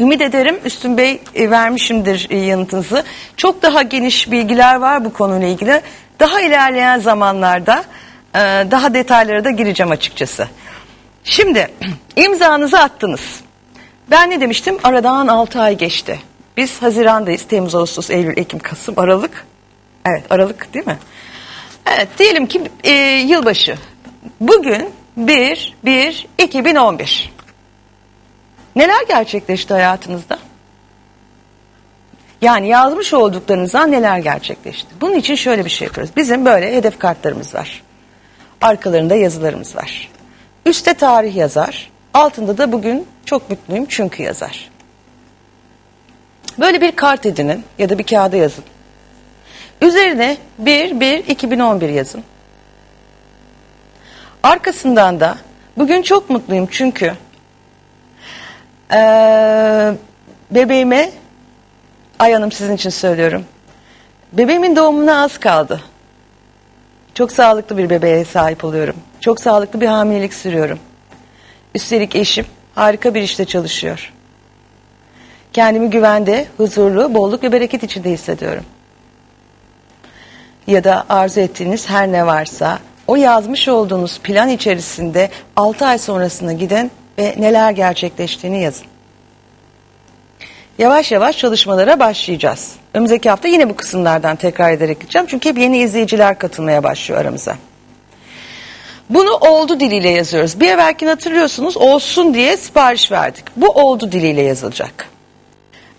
Ümit ederim Üstün Bey e, vermişimdir e, yanıtınızı. Çok daha geniş bilgiler var bu konuyla ilgili. Daha ilerleyen zamanlarda e, daha detaylara da gireceğim açıkçası. Şimdi imzanızı attınız. Ben ne demiştim? Aradan 6 ay geçti. Biz Haziran'dayız. Temmuz, Ağustos, Eylül, Ekim, Kasım, Aralık. Evet Aralık değil mi? Evet diyelim ki e, yılbaşı. Bugün 1, 1, 2011. Neler gerçekleşti hayatınızda? Yani yazmış olduklarınızdan neler gerçekleşti? Bunun için şöyle bir şey yapıyoruz. Bizim böyle hedef kartlarımız var. Arkalarında yazılarımız var. Üste tarih yazar. Altında da bugün çok mutluyum çünkü yazar. Böyle bir kart edinin ya da bir kağıda yazın. Üzerine 1-1-2011 yazın. Arkasından da bugün çok mutluyum çünkü ee, bebeğime Ay Hanım sizin için söylüyorum. Bebeğimin doğumuna az kaldı. Çok sağlıklı bir bebeğe sahip oluyorum. Çok sağlıklı bir hamilelik sürüyorum. Üstelik eşim harika bir işte çalışıyor. Kendimi güvende, huzurlu, bolluk ve bereket içinde hissediyorum. Ya da arzu ettiğiniz her ne varsa o yazmış olduğunuz plan içerisinde 6 ay sonrasına giden ve neler gerçekleştiğini yazın. Yavaş yavaş çalışmalara başlayacağız. Önümüzdeki hafta yine bu kısımlardan tekrar ederek gideceğim. Çünkü hep yeni izleyiciler katılmaya başlıyor aramıza. Bunu oldu diliyle yazıyoruz. Bir evvelkin hatırlıyorsunuz olsun diye sipariş verdik. Bu oldu diliyle yazılacak.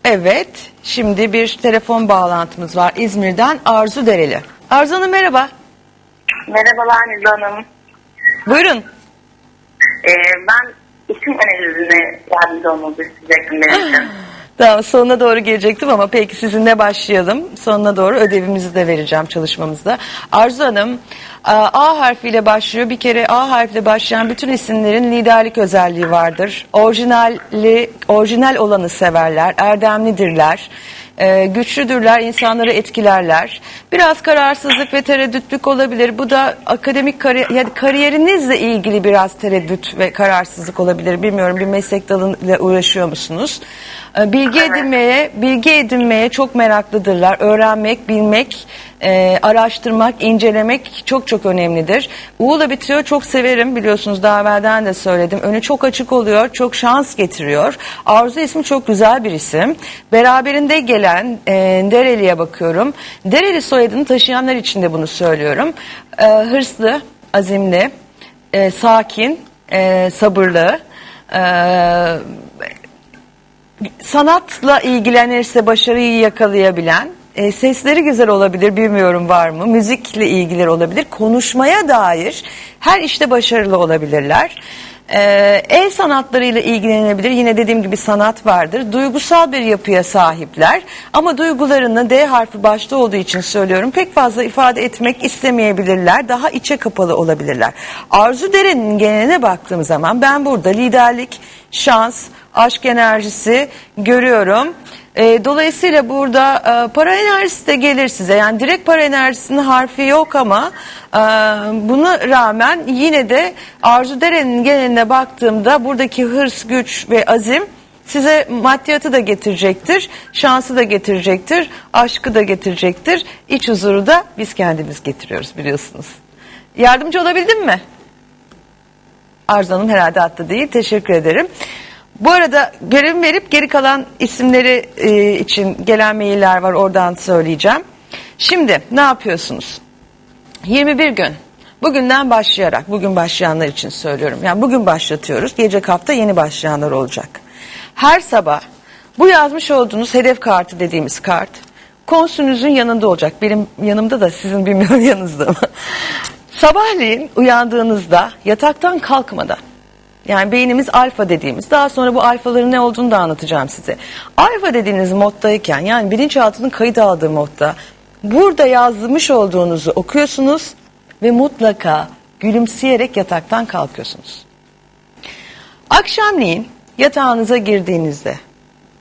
Evet, şimdi bir telefon bağlantımız var İzmir'den Arzu Dereli. Arzu Hanım merhaba. Merhabalar Nilda Hanım. Buyurun. Ee, ben isim analizine yardımcı olmanızı isteyecektim benim için. Tamam sonuna doğru gelecektim ama peki sizinle başlayalım. Sonuna doğru ödevimizi de vereceğim çalışmamızda. Arzu Hanım A harfiyle başlıyor. Bir kere A harfiyle başlayan bütün isimlerin liderlik özelliği vardır. Orijinalli, orijinal olanı severler, erdemlidirler. E, güçlüdürler, insanları etkilerler. Biraz kararsızlık ve tereddütlük olabilir. Bu da akademik kari yani kariyerinizle ilgili biraz tereddüt ve kararsızlık olabilir. Bilmiyorum bir meslek dalıyla uğraşıyor musunuz? E, Bilgi Evet. edinmeye, bilgi edinmeye çok meraklıdırlar. Öğrenmek, bilmek, e, araştırmak, incelemek çok çok önemlidir. U'la bitiyor. Çok severim biliyorsunuz daha evvelden de söyledim. Önü çok açık oluyor. Çok şans getiriyor. Arzu ismi çok güzel bir isim. Beraberinde gelen e, Dereli'ye bakıyorum. Dereli soyadını taşıyanlar için de bunu söylüyorum. E, hırslı, azimli, e, sakin, e, sabırlı, e, sanatla ilgilenirse başarıyı yakalayabilen, e, sesleri güzel olabilir bilmiyorum var mı, müzikle ilgileri olabilir, konuşmaya dair her işte başarılı olabilirler. E, el sanatlarıyla ilgilenebilir, yine dediğim gibi sanat vardır. Duygusal bir yapıya sahipler ama duygularını D harfi başta olduğu için söylüyorum pek fazla ifade etmek istemeyebilirler, daha içe kapalı olabilirler. Arzu Deren'in geneline baktığım zaman ben burada liderlik, şans, aşk enerjisi görüyorum. E, dolayısıyla burada e, para enerjisi de gelir size. Yani direkt para enerjisinin harfi yok ama e, buna rağmen yine de Arzu Deren'in geneline baktığımda buradaki hırs, güç ve azim size maddiyatı da getirecektir, şansı da getirecektir, aşkı da getirecektir. İç huzuru da biz kendimiz getiriyoruz biliyorsunuz. Yardımcı olabildim mi? Arzu Hanım herhalde hatta değil. Teşekkür ederim. Bu arada görev verip geri kalan isimleri e, için gelen mailler var oradan söyleyeceğim. Şimdi ne yapıyorsunuz? 21 gün. Bugünden başlayarak, bugün başlayanlar için söylüyorum. Yani bugün başlatıyoruz. Gelecek hafta yeni başlayanlar olacak. Her sabah bu yazmış olduğunuz hedef kartı dediğimiz kart konsünüzün yanında olacak. Benim yanımda da sizin bilmiyorum yanınızda mı? Sabahleyin uyandığınızda yataktan kalkmadan yani beynimiz alfa dediğimiz daha sonra bu alfaların ne olduğunu da anlatacağım size. Alfa dediğiniz moddayken yani bilinçaltının kayıt aldığı modda burada yazmış olduğunuzu okuyorsunuz ve mutlaka gülümseyerek yataktan kalkıyorsunuz. Akşamleyin yatağınıza girdiğinizde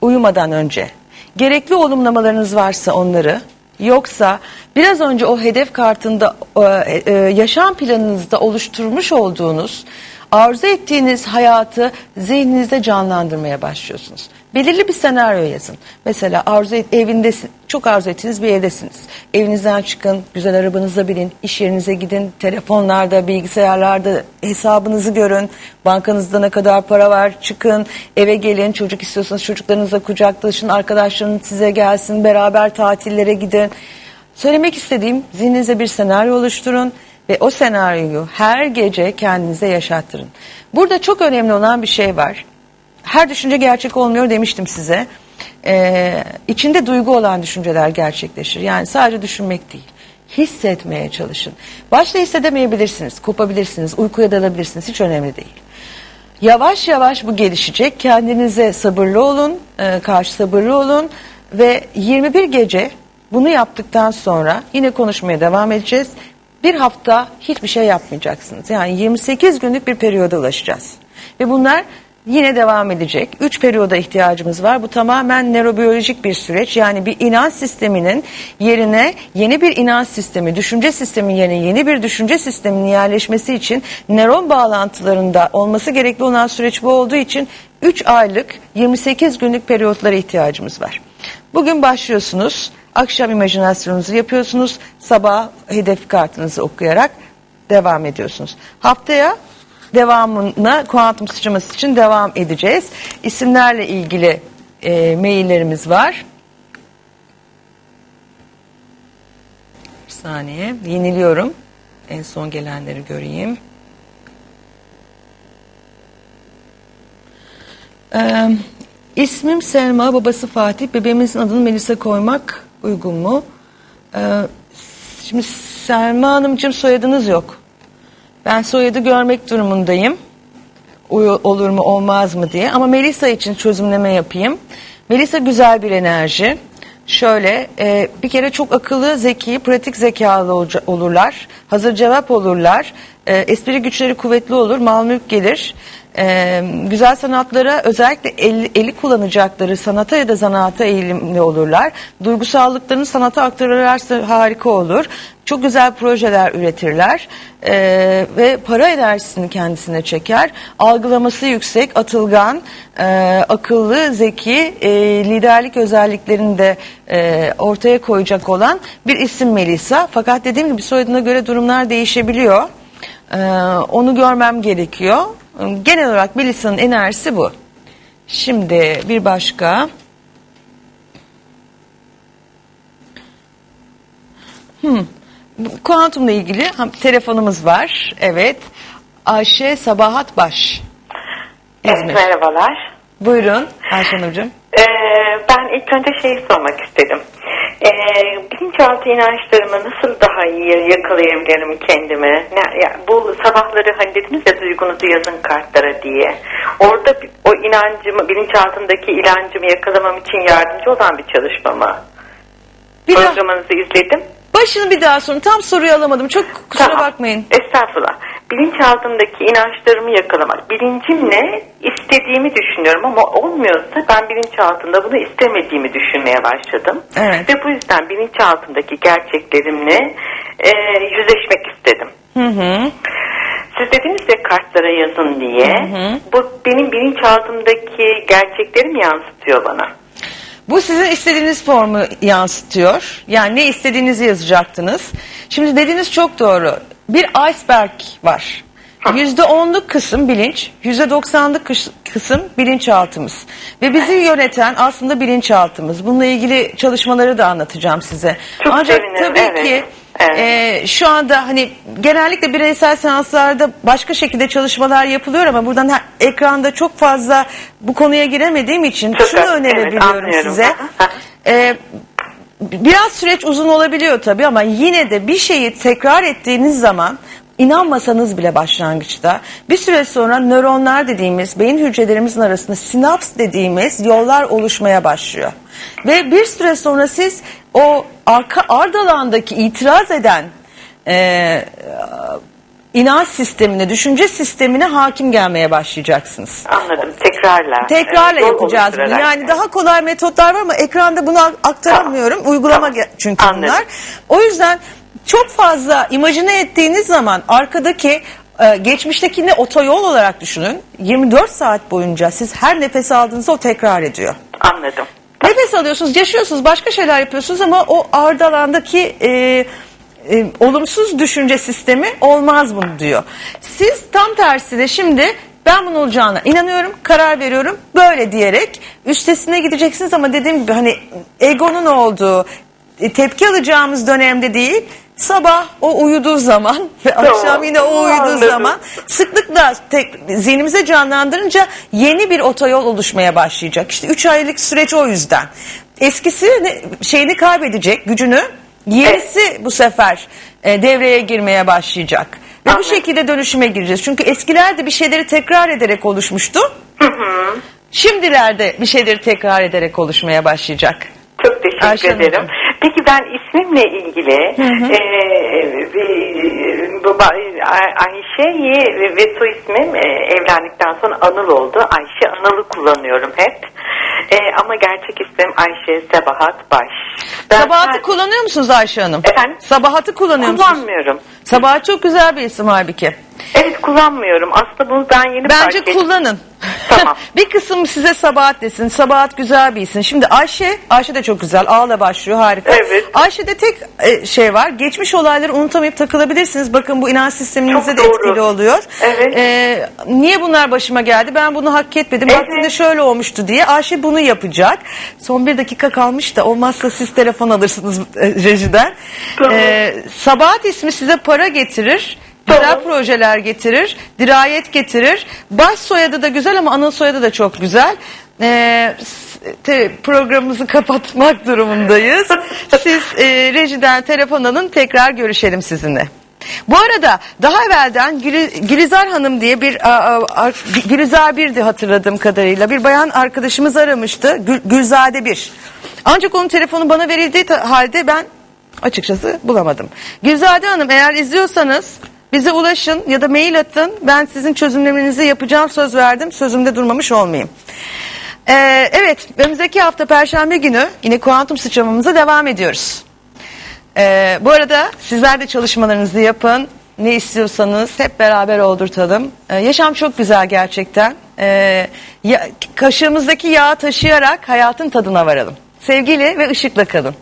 uyumadan önce gerekli olumlamalarınız varsa onları yoksa biraz önce o hedef kartında e, e, yaşam planınızda oluşturmuş olduğunuz arzu ettiğiniz hayatı zihninizde canlandırmaya başlıyorsunuz. Belirli bir senaryo yazın. Mesela arzu et, evindesin, çok arzu ettiğiniz bir evdesiniz. Evinizden çıkın, güzel arabanıza binin, iş yerinize gidin, telefonlarda, bilgisayarlarda hesabınızı görün, bankanızda ne kadar para var, çıkın, eve gelin, çocuk istiyorsanız çocuklarınıza kucaklaşın, arkadaşlarınız size gelsin, beraber tatillere gidin. Söylemek istediğim zihninize bir senaryo oluşturun ve o senaryoyu her gece kendinize yaşattırın. Burada çok önemli olan bir şey var. Her düşünce gerçek olmuyor demiştim size. Ee, içinde duygu olan düşünceler gerçekleşir. Yani sadece düşünmek değil. Hissetmeye çalışın. Başta hissedemeyebilirsiniz, kopabilirsiniz, uykuya dalabilirsiniz. Hiç önemli değil. Yavaş yavaş bu gelişecek. Kendinize sabırlı olun, e, karşı sabırlı olun ve 21 gece bunu yaptıktan sonra yine konuşmaya devam edeceğiz. Bir hafta hiçbir şey yapmayacaksınız. Yani 28 günlük bir periyoda ulaşacağız. Ve bunlar yine devam edecek. 3 periyoda ihtiyacımız var. Bu tamamen nörobiyolojik bir süreç. Yani bir inanç sisteminin yerine yeni bir inanç sistemi, düşünce sistemi yerine yeni bir düşünce sisteminin yerleşmesi için nöron bağlantılarında olması gerekli olan süreç bu olduğu için 3 aylık 28 günlük periyotlara ihtiyacımız var. Bugün başlıyorsunuz. Akşam imajinasyonunuzu yapıyorsunuz. Sabah hedef kartınızı okuyarak devam ediyorsunuz. Haftaya devamına kuantum sıçraması için devam edeceğiz. İsimlerle ilgili e, maillerimiz var. Bir saniye yeniliyorum. En son gelenleri göreyim. Ee, ismim Selma, babası Fatih. Bebeğimizin adını Melisa koymak uygun mu? Ee, şimdi Selma Hanımcığım soyadınız yok. Ben soyadı görmek durumundayım. Olur mu olmaz mı diye. Ama Melisa için çözümleme yapayım. Melisa güzel bir enerji. Şöyle e, bir kere çok akıllı, zeki, pratik zekalı olca- olurlar. Hazır cevap olurlar. E, espri güçleri kuvvetli olur. Mal mülk gelir. E, güzel sanatlara özellikle eli, eli kullanacakları sanata ya da zanaata eğilimli olurlar. Duygusallıklarını sanata aktarırlarsa harika olur. Çok güzel projeler üretirler E, ve para enerjisini kendisine çeker. Algılaması yüksek, atılgan, e, akıllı, zeki, e, liderlik özelliklerini de e, ortaya koyacak olan bir isim Melisa. Fakat dediğim gibi soyadına göre durumlar değişebiliyor. E, onu görmem gerekiyor. Genel olarak Melisa'nın enerjisi bu. Şimdi bir başka. Hmm. Kuantumla ilgili telefonumuz var. Evet. Ayşe Sabahat Baş. Evet, İzmir. merhabalar. Buyurun Ayşe Hanımcığım. Ee, ben ilk önce şeyi sormak istedim. Ee, bilinçaltı inançlarımı nasıl daha iyi yakalayabilirim kendime? Ne, ya, bu sabahları hani dediniz ya duygunuzu yazın kartlara diye. Orada o inancımı, bilinçaltındaki inancımı yakalamam için yardımcı olan bir çalışma mı? Bir daha, Programınızı izledim. başını bir daha sorun. Tam soruyu alamadım. Çok kusura Tamam. bakmayın. Estağfurullah. Bilinçaltındaki inançlarımı yakalamak. Bilincimle istediğimi düşünüyorum ama olmuyorsa ben bilinçaltında bunu istemediğimi düşünmeye başladım. Evet. Ve bu yüzden bilinçaltındaki gerçeklerimle e, yüzleşmek istedim. Hı hı. Siz dediniz ya kartlara yazın diye. Bu benim bilinçaltımdaki gerçeklerimi yansıtıyor bana. Bu sizin istediğiniz formu yansıtıyor. Yani ne istediğinizi yazacaktınız. Şimdi dediğiniz çok doğru. Bir iceberg var. Yüzde onluk kısım bilinç, yüzde doksanlık kıs- kısım bilinçaltımız. Ve bizi yöneten aslında bilinçaltımız. Bununla ilgili çalışmaları da anlatacağım size. Çok Ancak sevinirim, tabii evet. ki Evet. e, şu anda hani genellikle bireysel seanslarda başka şekilde çalışmalar yapılıyor ama buradan ha- ekranda çok fazla bu konuya giremediğim için Çok şunu evet, önerebiliyorum anlıyorum. size. Ee, biraz süreç uzun olabiliyor tabii ama yine de bir şeyi tekrar ettiğiniz zaman inanmasanız bile başlangıçta bir süre sonra nöronlar dediğimiz beyin hücrelerimizin arasında sinaps dediğimiz yollar oluşmaya başlıyor. Ve bir süre sonra siz o arka ardalandaki itiraz eden e, inanç sistemine, düşünce sistemine hakim gelmeye başlayacaksınız. Anladım. Tekrarla. Tekrarla yol yapacağız bunu. oluşturarak. Yani daha kolay metotlar var ama ekranda bunu aktaramıyorum. Uygulama Tamam. ge- çünkü Anladım. bunlar. O yüzden çok fazla imajine ettiğiniz zaman arkadaki e, geçmiştekini otoyol olarak düşünün. 24 saat boyunca siz her nefes aldığınızda o tekrar ediyor. Anladım. Nefes alıyorsunuz, yaşıyorsunuz, başka şeyler yapıyorsunuz ama o ardı alandaki e, e, olumsuz düşünce sistemi olmaz bunu diyor. Siz tam tersine şimdi ben bunun olacağına inanıyorum, karar veriyorum böyle diyerek üstesine gideceksiniz ama dediğim gibi hani egonun olduğu e, tepki alacağımız dönemde değil sabah o uyuduğu zaman ve akşam yine o uyuduğu Anladım. zaman sıklıkla tek, zihnimize canlandırınca yeni bir otoyol oluşmaya başlayacak. İşte 3 aylık süreç o yüzden. Eskisi şeyini kaybedecek gücünü. Yenisi bu sefer e, devreye girmeye başlayacak. Ve bu Anladım. şekilde dönüşüme gireceğiz. Çünkü eskilerde bir şeyleri tekrar ederek oluşmuştu. Şimdilerde bir şeyleri tekrar ederek oluşmaya başlayacak. Çok teşekkür Ayşe ederim. Hanımcığım. Peki ben ismimle ilgili bu ba- Ay- Ayşe'yi ve, soy ismim eee, evlendikten sonra Anıl oldu. Ayşe Anıl'ı kullanıyorum hep. Eee, ama gerçek ismim Ayşe Sabahat Baş. Ben Sabahat'ı sadece- kullanıyor musunuz Ayşe Hanım? Efendim? Sabahat'ı kullanıyor musunuz? kullanmıyorum. Sabahat çok güzel bir isim halbuki. Evet kullanmıyorum. Aslında bunu ben yeni fark Bence ettim. kullanın. Tamam. bir kısım size Sabahat desin. Sabahat güzel bir isim. Şimdi Ayşe, Ayşe de çok güzel. Ağla başlıyor harika. Evet. Ayşe'de tek e, şey var. Geçmiş olayları unutamayıp takılabilirsiniz. Bakın bu inanç sisteminize Çok de doğru. etkili oluyor. Evet. E, niye bunlar başıma geldi? Ben bunu hak etmedim. Evet. Vaktinde şöyle olmuştu diye. Ayşe bunu yapacak. Son bir dakika kalmış da olmazsa siz telefon alırsınız e, rejiden. Tamam. E, Sabahat ismi size para getirir. Güzel Tamam. projeler getirir, dirayet getirir. Baş soyadı da güzel ama ana soyadı da çok güzel. Ee, te- programımızı kapatmak durumundayız. Siz e, rejiden telefon alın tekrar görüşelim sizinle. Bu arada daha evvelden Gülü- Gülizar Hanım diye bir a, a, Gülizar birdi hatırladığım kadarıyla bir bayan arkadaşımız aramıştı. Gül, Gülzade bir. Ancak onun telefonu bana verildiği halde ben açıkçası bulamadım. Gülzade Hanım eğer izliyorsanız bize ulaşın ya da mail atın. Ben sizin çözümlemenizi yapacağım söz verdim. Sözümde durmamış olmayayım. Ee, evet önümüzdeki hafta Perşembe günü yine kuantum sıçramamıza devam ediyoruz. Ee, bu arada sizler de çalışmalarınızı yapın. Ne istiyorsanız hep beraber oldurtalım. Ee, yaşam çok güzel gerçekten. Ee, ya- kaşığımızdaki yağı taşıyarak hayatın tadına varalım. Sevgiyle ve ışıkla kalın.